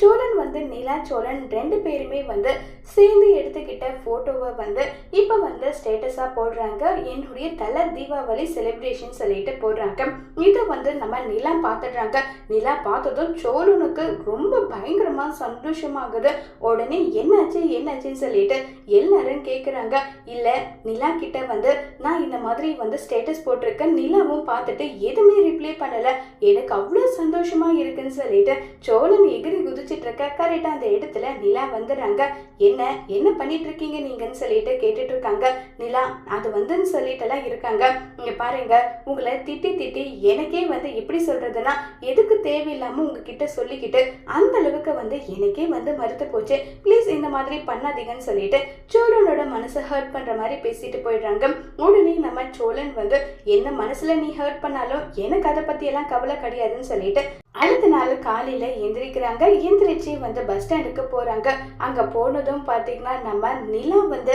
சோழன் வந்து நிலா சோழன் ரெண்டு பேருமே வந்து சேர்ந்து எடுத்துக்கிட்ட ஃபோட்டோவை வந்து இப்போ வந்து ஸ்டேட்டஸாக போடுறாங்க. என்னுடைய தலை தீபாவளி செலிப்ரேஷன் சொல்லிட்டு போடுறாங்க. இதை வந்து நம்ம நிலா பார்த்துடுறாங்க. நிலா பார்த்ததும் சோழனுக்கு ரொம்ப பயங்கரமாக சந்தோஷமாகுது. உடனே என்னாச்சு என்னாச்சுன்னு சொல்லிட்டு எல்லாரும் கேட்குறாங்க இல்லை நிலா கிட்ட வந்து நான் இந்த மாதிரி வந்து ஸ்டேட்டஸ் போட்டிருக்கேன். நிலாவும் பார்த்துட்டு எதுவுமே ரிப்ளை பண்ணலை. எனக்கு அவ்வளோ சந்தோஷமாக இருக்குன்னு சொல்லிட்டு சோழன் எகிரி குதிச்சிட்டு இருக்க கரெக்டாக அந்த இடத்துல நிலா வந்துடுறாங்க. என்ன என்ன பண்ணிட்டு இருக்கீங்க நீங்கன்னு சொல்லிட்டு கேட்டுட்டு இருக்காங்க நிலா அது வந்துன்னு சொல்லிட்டுலாம் இருக்காங்க. இங்க பாருங்க உங்களை திட்டி திட்டி எனக்கே வந்து எப்படி சொல்றதுன்னா எதுக்கு தேவையில்லாம உங்ககிட்ட சொல்லிக்கிட்டு அந்த அளவுக்கு வந்து எனக்கே வந்து மறுத்து போச்சு. ப்ளீஸ் இந்த மாதிரி பண்ணாதீங்கன்னு சொல்லிட்டு சோழனோட மனசை ஹர்ட் பண்ற மாதிரி பேசிட்டு போயிடுறாங்க. உடனே நம்ம சோழன் வந்து என்ன மனசுல நீ ஹர்ட் பண்ணாலும் எனக்கு அதை பத்தி எல்லாம் கவலை கிடையாதுன்னு சொல்லிட்டு அடுத்த நாள் காலையில் எந்திரிக்கிறாங்க. எந்திரிச்சு வந்து பஸ் ஸ்டாண்டுக்கு போகிறாங்க அங்கே போனதும் பார்த்தீங்கன்னா நம்ம நிலா வந்து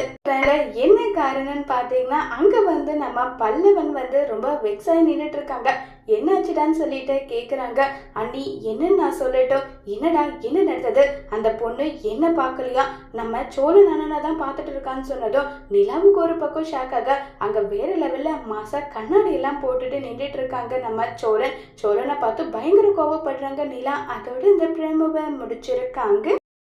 என்ன காரணம்னு பார்த்தீங்கன்னா அங்கே வந்து நம்ம பல்லவன் வந்து ரொம்ப வெக்ஸாகி நின்றுட்டு இருக்காங்க. என்னாச்சுடான்னு சொல்லிட்டு கேட்குறாங்க அண்ணி என்னன்னு நான் சொல்லட்டும்? என்னடா? என்ன நடந்தது? அந்த பொண்ணு என்ன பார்க்கலையா நம்ம சோழன் அண்ணனை தான் பார்த்துட்டு இருக்கான்னு சொன்னதும் நிலாவுக்கு ஒரு பக்கம் ஷாக்காக அங்கே வேற லெவல்ல மாசா கண்ணாடி எல்லாம் போட்டுட்டு நின்றுட்டு இருக்காங்க நம்ம சோழன் சோழனை பார்த்து பயங்கர கோவப்படுறாங்க. நிலா அதோட இந்த பிரேமவை முடிச்சிருக்காங்க.